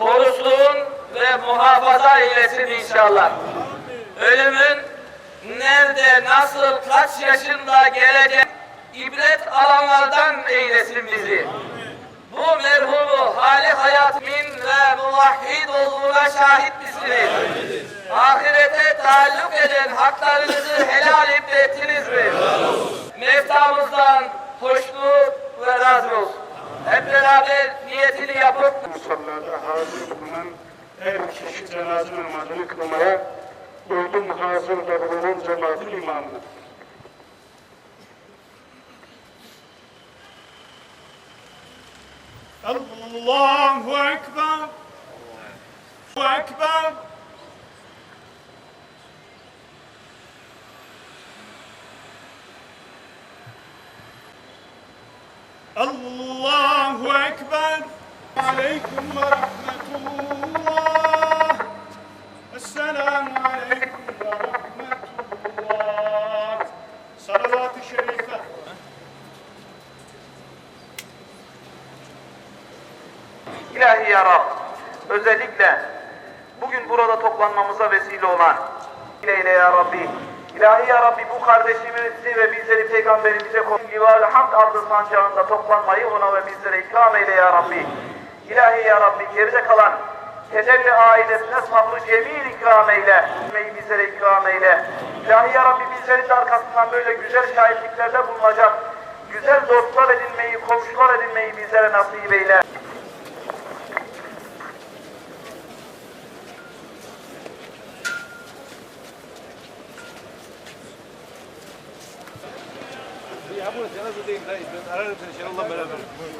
korusun ve muhafaza eylesin inşallah. Ölümün nerede, nasıl, kaç yaşında gelecek ibret alanlardan eylesin bizi. Bu merhumu hali hayat min ve muvahhid olduğuna şahit misiniz? Ahirete taalluk eden haklarınızı helal ettiniz mi? Meftamızdan hoşnut ve razı olsun. Hep beraber niyetini yapıp Musallada hazır bulunan her kişi cenaze namazını kılmaya uygun hazırda bulunan cemaatin imamıdır. Allahu Ekber. Allahu Ekber. Allahu Ekber. Aleyküm ve rahmetullah. Esselamu aleyküm ve rahmetullah. Salavat-ı şerife. İlahi ya Rab, özellikle bugün burada toplanmamıza vesile olan ile ya Rabbi, İlahi ya Rabbi bu kardeşimizi ve bizleri peygamberimize koyun Lival Hamd adlı sancağında toplanmayı ona ve bizlere ikram eyle ya Rabbi. İlahi ya Rabbi geride kalan tecelli ailesine sabrı cemil ikram eyle. Meyi bizlere ikram eyle. İlahi ya Rabbi bizlerin de arkasından böyle güzel şahitliklerde bulunacak. Güzel dostlar edinmeyi, komşular edinmeyi bizlere nasip eyle. Ya burası yanazı değil dayı. Ben ararım seni inşallah beraber. Buyur.